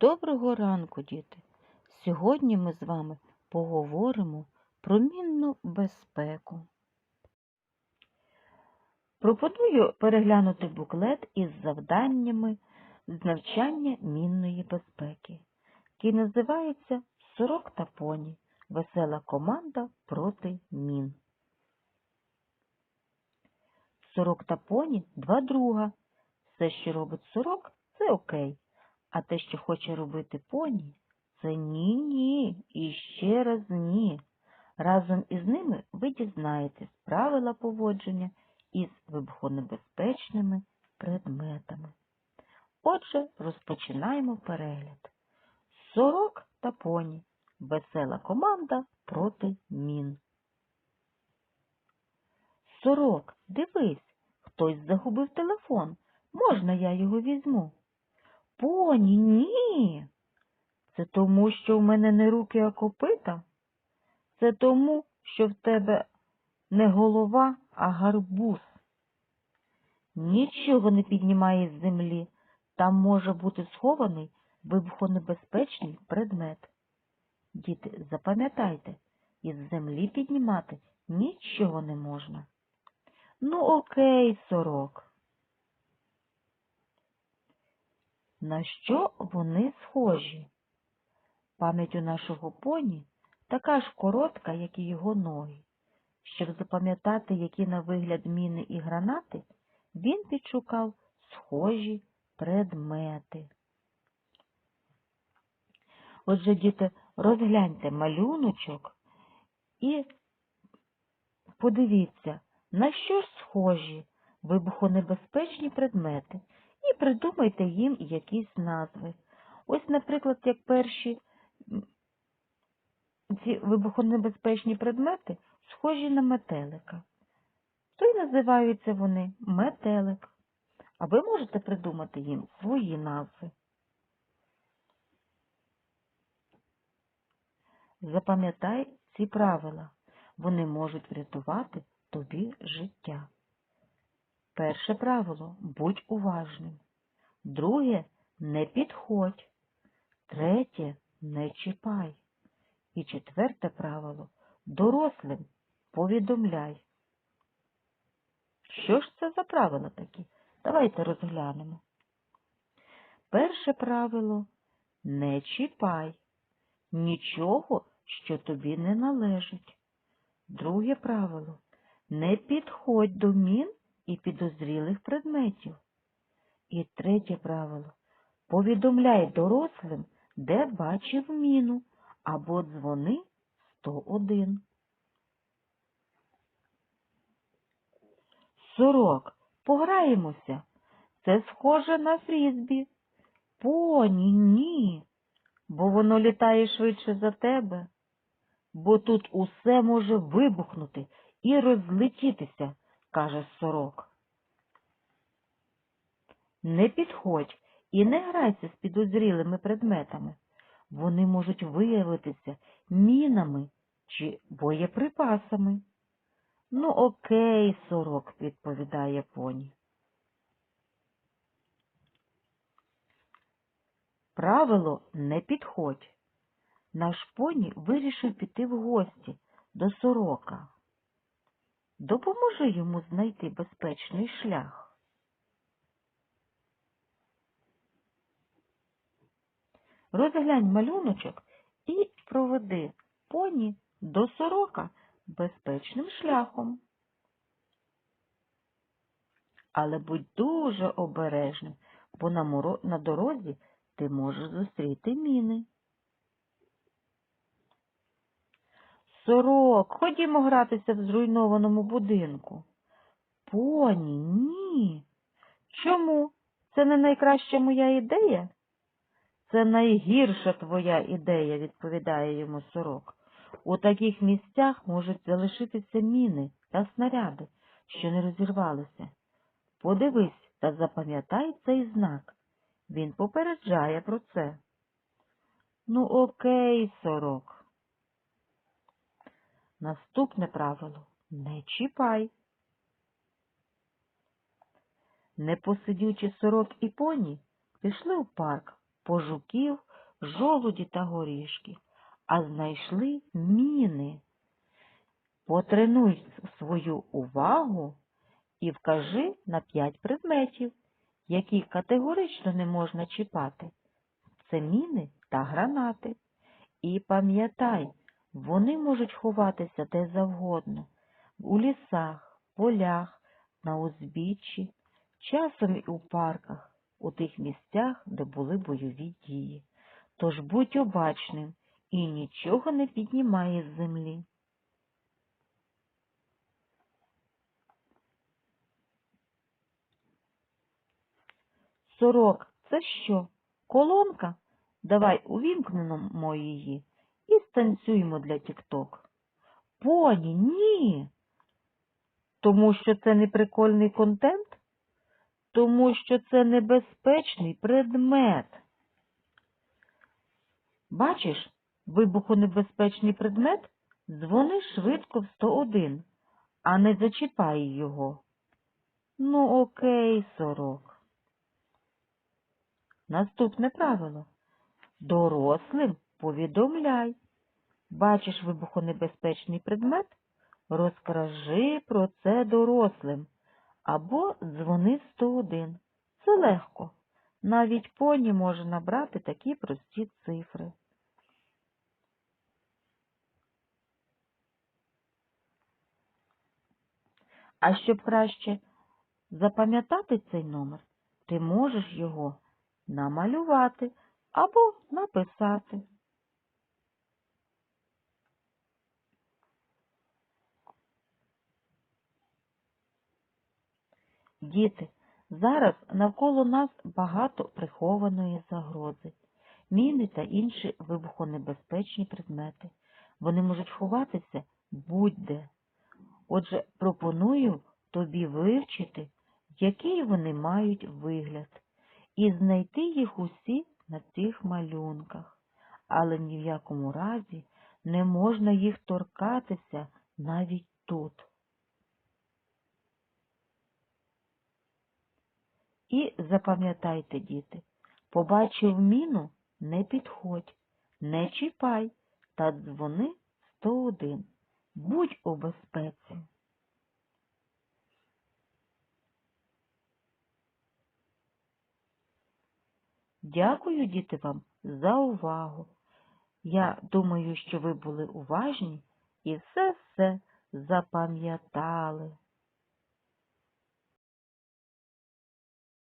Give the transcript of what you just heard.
Доброго ранку, діти! Сьогодні ми з вами поговоримо про мінну безпеку. Пропоную переглянути буклет із завданнями з навчання мінної безпеки, який називається Сорок та поні. Весела команда проти мін. Сорок та поні два друга. Все, що робить сорок, це окей. А те, що хоче робити поні, це ні-ні і ще раз ні. Разом із ними ви дізнаєтесь правила поводження із вибухонебезпечними предметами. Отже, розпочинаємо перегляд. Сорок та поні. Весела команда проти мін. Сорок, дивись, хтось загубив телефон. Можна я його візьму? Поні, ні. Це тому, що в мене не руки, а копита? Це тому, що в тебе не голова, а гарбуз. Нічого не піднімає з землі. Там може бути схований вибухонебезпечний предмет. Діти, запам'ятайте, із землі піднімати нічого не можна. Ну, окей, сорок. На що вони схожі? Пам'ять у нашого поні така ж коротка, як і його ноги. Щоб запам'ятати, які на вигляд міни і гранати, він підшукав схожі предмети. Отже, діти, розгляньте малюночок і подивіться, на що ж схожі вибухонебезпечні предмети, і придумайте їм якісь назви. Ось, наприклад, як перші ці вибухонебезпечні предмети схожі на метелика. То й називаються вони метелик. А ви можете придумати їм свої назви. Запам'ятай ці правила. Вони можуть врятувати тобі життя. Перше правило будь уважним. Друге не підходь. Третє не чіпай. І четверте правило дорослим повідомляй. Що ж це за правила такі? Давайте розглянемо. Перше правило не чіпай нічого, що тобі не належить. Друге правило не підходь до мін і підозрілих предметів. І третє правило повідомляй дорослим, де бачив міну, або дзвони 101. Сорок, пограємося. Це схоже на фрізбі. Поні, ні, бо воно літає швидше за тебе, бо тут усе може вибухнути і розлетітися, каже сорок. Не підходь і не грайся з підозрілими предметами. Вони можуть виявитися мінами чи боєприпасами. Ну, окей, сорок, відповідає поні. Правило не підходь. Наш поні вирішив піти в гості до сорока. Допоможи йому знайти безпечний шлях. Розглянь малюночок і проведи поні до сорока безпечним шляхом. Але будь дуже обережним, бо на, дорозі ти можеш зустріти міни. Сорок, ходімо гратися в зруйнованому будинку. Поні, ні. Чому? Це не найкраща моя ідея? Це найгірша твоя ідея, відповідає йому сорок. У таких місцях можуть залишитися міни та снаряди, що не розірвалися. Подивись та запам'ятай цей знак. Він попереджає про це. Ну, окей, сорок. Наступне правило не чіпай. Непосидючі сорок і поні пішли в парк по жуків, жолуді та горішки, а знайшли міни. Потренуй свою увагу і вкажи на п'ять предметів, які категорично не можна чіпати. Це міни та гранати. І пам'ятай, вони можуть ховатися де завгодно, у лісах, полях, на узбіччі, часом і у парках, у тих місцях, де були бойові дії. Тож будь обачним і нічого не піднімай з землі. Сорок, це що? Колонка? Давай увімкнемо її і станцюємо для тік-ток. Поні, ні. Тому що це не прикольний контент? Тому що це небезпечний предмет. Бачиш, вибухонебезпечний предмет? Дзвони швидко в 101, а не зачіпай його. Ну, окей, сорок. Наступне правило. Дорослим повідомляй. Бачиш вибухонебезпечний предмет? Розкажи про це дорослим або дзвони 101. Це легко. Навіть поні може набрати такі прості цифри. А щоб краще запам'ятати цей номер, ти можеш його намалювати або написати. Діти, зараз навколо нас багато прихованої загрози, міни та інші вибухонебезпечні предмети. Вони можуть ховатися будь-де. Отже, пропоную тобі вивчити, який вони мають вигляд, і знайти їх усі на цих малюнках, але ні в якому разі не можна їх торкатися навіть тут. І запам'ятайте, діти, побачив міну, не підходь, не чіпай та дзвони 101. Будь у безпеці. Дякую, діти, вам за увагу. Я думаю, що ви були уважні і все-все запам'ятали.